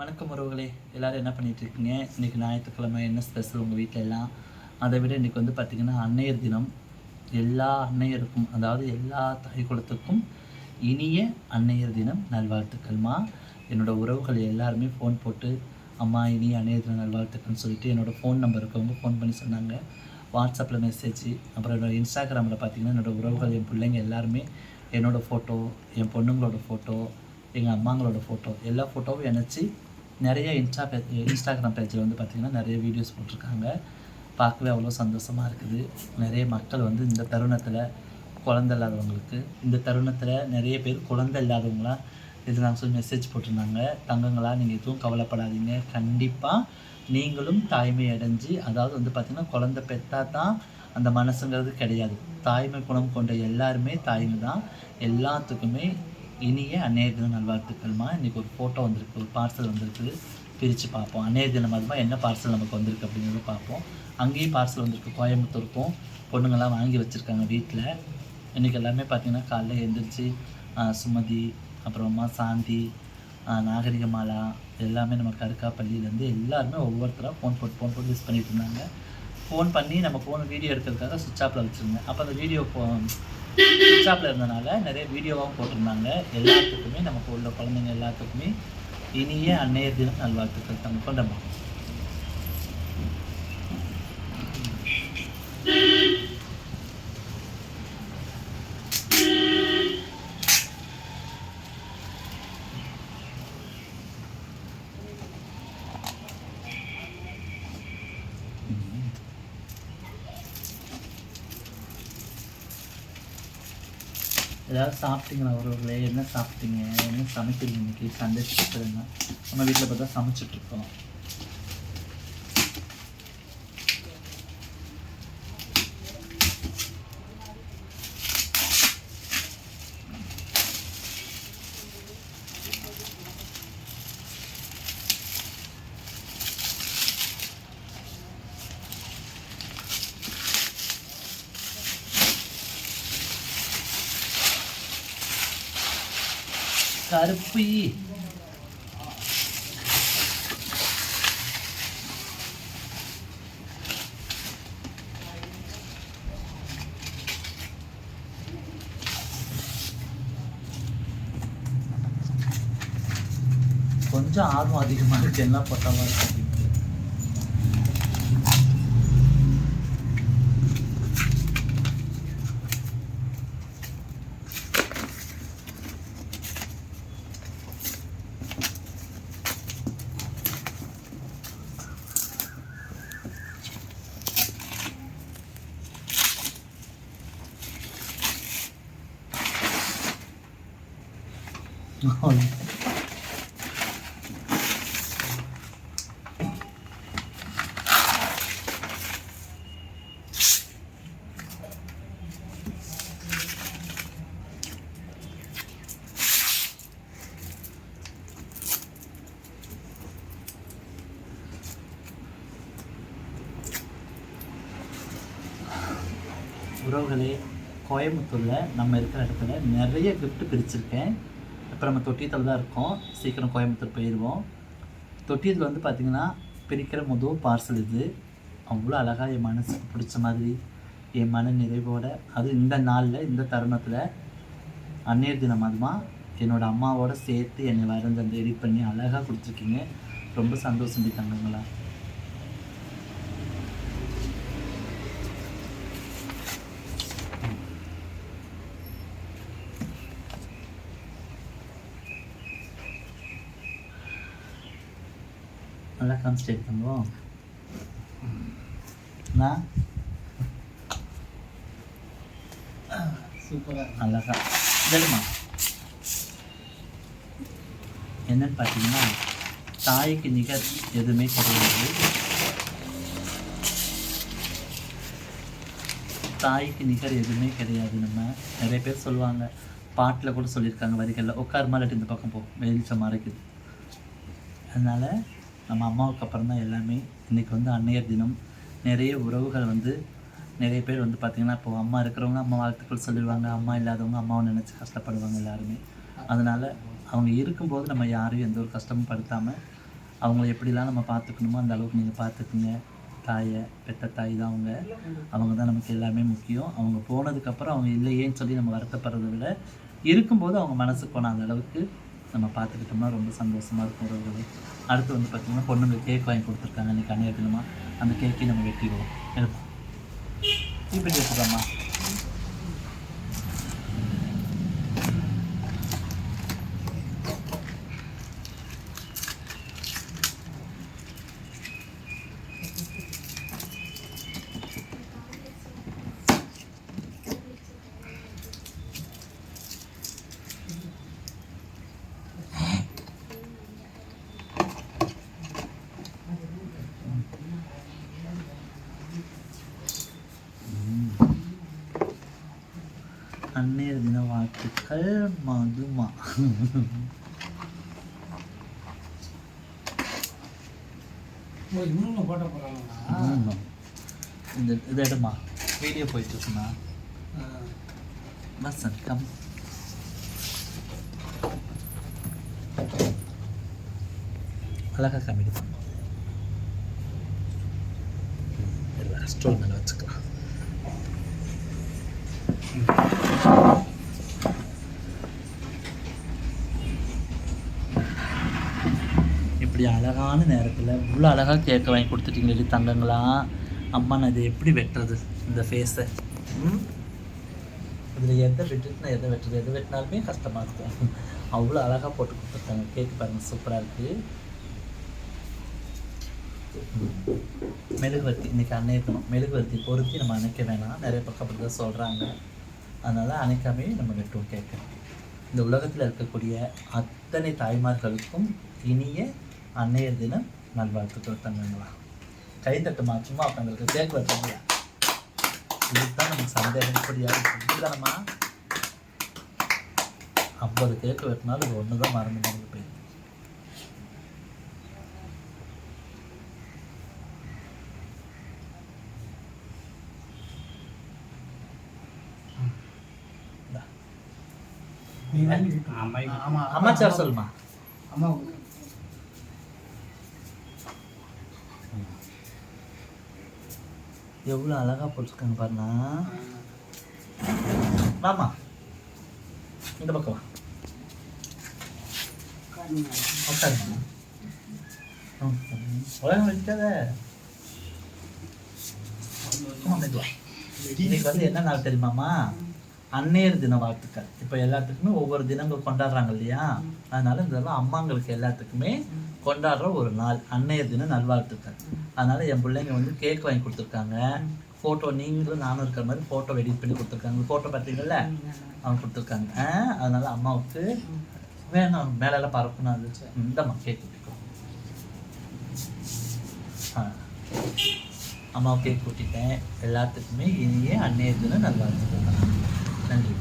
வணக்கம் உறவுகளே. எல்லாரும் என்ன பண்ணிட்டு இருக்கீங்க இன்றைக்கி ஞாயிற்றுக்கிழமை என்ன ஸ்பெஷல் உங்கள் வீட்டில் எல்லாம் அதை விட இன்றைக்கி வந்து பார்த்திங்கன்னா அன்னையர் தினம். எல்லா அன்னையருக்கும் அதாவது எல்லா தாய் குலத்துக்கும் இனிய அன்னையர் தினம் நல்வாழ்த்துக்கள்மா என்னோட உறவுகள் எல்லாருமே ஃபோன் போட்டு அம்மா இனிய அன்னையர் தினம் நல்வாழ்த்துக்கள்னு சொல்லிட்டு என்னோடய ஃபோன் நம்பர் இருக்கவங்க ஃபோன் பண்ணி சொன்னாங்க. வாட்ஸ்அப்பில் மெசேஜ் அப்புறம் என்னோட இன்ஸ்டாகிராமில் பார்த்தீங்கன்னா என்னோட உறவுகள் என் பிள்ளைங்க எல்லாருமே என்னோடய ஃபோட்டோ என் பொண்ணுங்களோட ஃபோட்டோ எங்கள் அம்மாங்களோட ஃபோட்டோ எல்லா ஃபோட்டோவும் இணைச்சி நிறைய இன்ஸ்டா பே இன்ஸ்டாகிராம் பேஜில் வந்து பார்த்திங்கன்னா நிறைய வீடியோஸ் போட்டிருக்காங்க. பார்க்கவே அவ்வளோ சந்தோஷமாக இருக்குது. நிறைய மக்கள் வந்து இந்த தருணத்தில் குழந்தை இல்லாதவங்களுக்கு இந்த தருணத்தில் நிறைய பேர் குழந்தை இல்லாதவங்களா இது நாங்கள் சொல்லி மெசேஜ் போட்டிருந்தாங்க. தங்கங்களா நீங்கள் எதுவும் கவலைப்படாதீங்க. கண்டிப்பாக நீங்களும் தாய்மை அடைஞ்சு அதாவது வந்து பார்த்திங்கன்னா குழந்தை பெற்றா தான் அந்த மனசுங்கிறது கிடையாது. தாய்மை குணம் கொண்ட எல்லாருமே தாய்மை தான் எல்லாத்துக்குமே இனிய அன்னையர் தின நல்வாழ்த்துக்கள்மா. இன்றைக்கி ஒரு ஃபோட்டோ வந்திருக்கு ஒரு பார்சல் வந்திருக்கு. பிரித்து பார்ப்போம். அன்னையர் தினம் அதுமா என்ன பார்சல் நமக்கு வந்திருக்கு அப்படிங்கிறத பார்ப்போம். அங்கேயும் பார்சல் வந்திருக்கு. கோயம்புத்தூருக்கும் பொண்ணுங்கள்லாம் வாங்கி வச்சுருக்காங்க வீட்டில் இன்றைக்கி எல்லாமே பார்த்திங்கன்னா காலைல எழுந்திரிச்சு சுமதி அப்புறமா சாந்தி நாகரிகமாலா எல்லாமே நம்ம கருக்காப்பள்ளியிலேருந்து எல்லாருமே ஒவ்வொருத்தராக ஃபோன் போட்டு ஃபோன் போட்டு யூஸ் பண்ணிகிட்டு இருந்தாங்க. ஃபோன் பண்ணி நம்ம ஃபோன் வீடியோ எடுக்கிறதுக்காக சுவிட்ச் ஆஃபில் வச்சுருந்தேன். அப்போ அந்த வீடியோ ஃபோ சுவிட்ச் ஆஃபில் இருந்தனால நிறைய வீடியோவாகவும் போட்டிருந்தாங்க. எல்லாத்துக்குமே நமக்கு உள்ள குழந்தைங்க எல்லாத்துக்குமே இனிய அன்னையர் தினம் நல்வாழ்த்துக்கள் நம்ம கொண்டமா ஏதாவது சாப்பிட்டீங்களா ஒருவர்களே என்ன சாப்பிட்டீங்க? என்ன சமைக்கிறீங்க இன்னைக்கு? சண்டே ஸ்பெஷல்னா நம்ம வீட்டில் பார்த்தா சமைச்சிட்ருக்கோம் கருப்பி. கொஞ்சம் ஆர்வம் அதிகமாக இருக்கு என்ன போட்டாலும் இருக்கு உறவுகளே கோயம்புத்தூரில் நம்ம இருக்கிற இடத்துல நிறைய கிஃப்ட் பிரிச்சிருக்கேன். இப்போ நம்ம தொட்டியத்தில் தான் இருக்கோம். சீக்கிரம் கோயம்புத்தூர் போயிடுவோம் தொட்டியத்தில் வந்து பார்த்திங்கன்னா பிரிக்கிற முதல் பார்சல் இது. அவ்வளோ அழகாக என் மனசுக்கு பிடிச்ச மாதிரி என் மன நிறைவோட. அது இந்த நாளில் இந்த தருணத்தில் அன்னையர் தினம் அதுமா என்னோடய அம்மாவோட சேர்த்து என்னை வரைந்து அந்த எடிட் பண்ணி அழகாக கொடுத்துருக்கீங்க. ரொம்ப சந்தோஷம் தங்கங்களா நல்லா கான்சன்ட்ரேட் பண்ணுவோம் நான் சூப்பராக அழகா தெரியுமா என்னன்னு பார்த்தீங்கன்னா தாய்க்கு நிகர் எதுவுமே கிடையாது தாய்க்கு நிகர் எதுவுமே கிடையாது நம்ம நிறைய பேர் சொல்லுவாங்க பாட்டில் கூட சொல்லியிருக்காங்க வரிகளில் உட்காருமா இல்லாட்டி இந்த பக்கம் போ வெளிச்சம் மறைக்குது அதனால் நம்ம அம்மாவுக்கு அப்புறம் தான் எல்லாமே. இன்றைக்கி வந்து அன்னையர் தினம். நிறைய உறவுகள் வந்து நிறைய பேர் வந்து பார்த்திங்கன்னா இப்போ அம்மா இருக்கிறவங்க அம்மா வாழ்த்துக்கள் சொல்லிடுவாங்க. அம்மா இல்லாதவங்க அம்மாவை நினச்சி கஷ்டப்படுவாங்க எல்லாருமே. அதனால் அவங்க இருக்கும்போது நம்ம யாரையும் எந்த ஒரு கஷ்டமும் படுத்தாமல் அவங்கள எப்படிலாம் நம்ம பார்த்துக்கணுமோ அந்த அளவுக்கு நீங்கள் பார்த்துக்குங்க. தாயை பெத்த தாய் தான் அவங்க. அவங்க தான் நமக்கு எல்லாமே முக்கியம். அவங்க போனதுக்கப்புறம் அவங்க இல்லையேன்னு சொல்லி நம்ம வருத்தப்படுறதை விட இருக்கும்போது அவங்க மனசுக்கு போன அந்த அளவுக்கு நம்ம பார்த்துக்கிட்டோம்னா ரொம்ப சந்தோஷமாக இருக்கும் உறவுகளே அடுத்து வந்து பார்த்திங்கன்னா பொண்ணுங்க கேக் வாங்கி கொடுத்துருக்காங்க இன்றைக்கி அன்னைய அந்த கேக்கை நம்ம வெட்டிடுவோம். எடுப்போம். இப்படி அன்னையர் தின வாழ்த்துக்கள் மதுமா. இந்த இது எடுமா. வீடியோ போயிட்டு இருக்குண்ணா. வசன் கம் அழகா காமெடி பண்ணு. ஸ்டோல் மேலே வச்சுக்கலாம். இப்படி அழகான நேரத்தில் இவ்வளோ அழகாக கேக்க வாங்கி கொடுத்துட்டீங்களே தங்கங்களா? அம்மா நான் இதை எப்படி வெட்டுறது இந்த ஃபேஸை இதில் எதை வெட்டுட்டு நான் எதை வெட்டுறது? எதை வெட்டினாலுமே கஷ்டமாக இருக்கும். அவ்வளோ அழகாக போட்டு கொடுத்துருக்காங்க. கேக் பாருங்கள் சூப்பராக இருக்குது மெழுகுவர்த்தி இன்னைக்கு அன்னைக்கணும் மெழுகுவர்த்தி பொருத்தி நம்ம அணைக்க வேணாம். நிறைய பக்கம் அப்படி தான் சொல்கிறாங்க அதனால் அனைக்காமே நம்ம வெட்டுவோம் கேட்க இந்த உலகத்தில் இருக்கக்கூடிய அத்தனை தாய்மார்களுக்கும் இனிய அன்னையர் தினம் நல்வாழ்த்துக்கள் தங்கங்களா. கைத்தட்டுமா சும்மா அவங்களுக்கு கேக் வெட்டாங்களா இதுதான் நமக்கு சந்தேகம். இப்படியா இதுதானம்மா ஐம்பது கேக்கு வெட்டினாலும் இது ஒன்று தான் மறந்து மறந்து போயிடுது அம்மாச்சார் சொல்லுமா அம்மா எவ்வளோ அழகாக போட்டிருக்காங்க பாருண்ணா. வாமா இந்த பக்கம் வா. மெதுவா. இன்னைக்கு வந்து என்ன நாள் தெரியுமாம்மா? அன்னையர் தின வாழ்த்துக்கள். இப்போ எல்லாத்துக்குமே ஒவ்வொரு தினங்கள் கொண்டாடுறாங்க இல்லையா? அதனால இதெல்லாம் அம்மாங்களுக்கு எல்லாத்துக்குமே கொண்டாடுற ஒரு நாள் அன்னையர் தின நல்வாழ்த்துக்கள். அதனால என் பிள்ளைங்க வந்து கேக் வாங்கி கொடுத்துருக்காங்க. ஃபோட்டோ நீங்களும் நானும் இருக்கிற மாதிரி ஃபோட்டோ எடிட் பண்ணி கொடுத்துருக்காங்க. ஃபோட்டோ பார்த்தீங்கல்ல அவங்க கொடுத்துருக்காங்க. அதனால அம்மாவுக்கு வேணாம் மேலெல்லாம் பறக்கணும் அது இந்தம்மா கேக் கொடுத்துருக்கோம் ஆ. அம்மாவுக்கு கேக் கூட்டிட்டேன். எல்லாத்துக்குமே இனியே அன்னைய தினம் நல்வாழ்த்துக்கள். நன்றி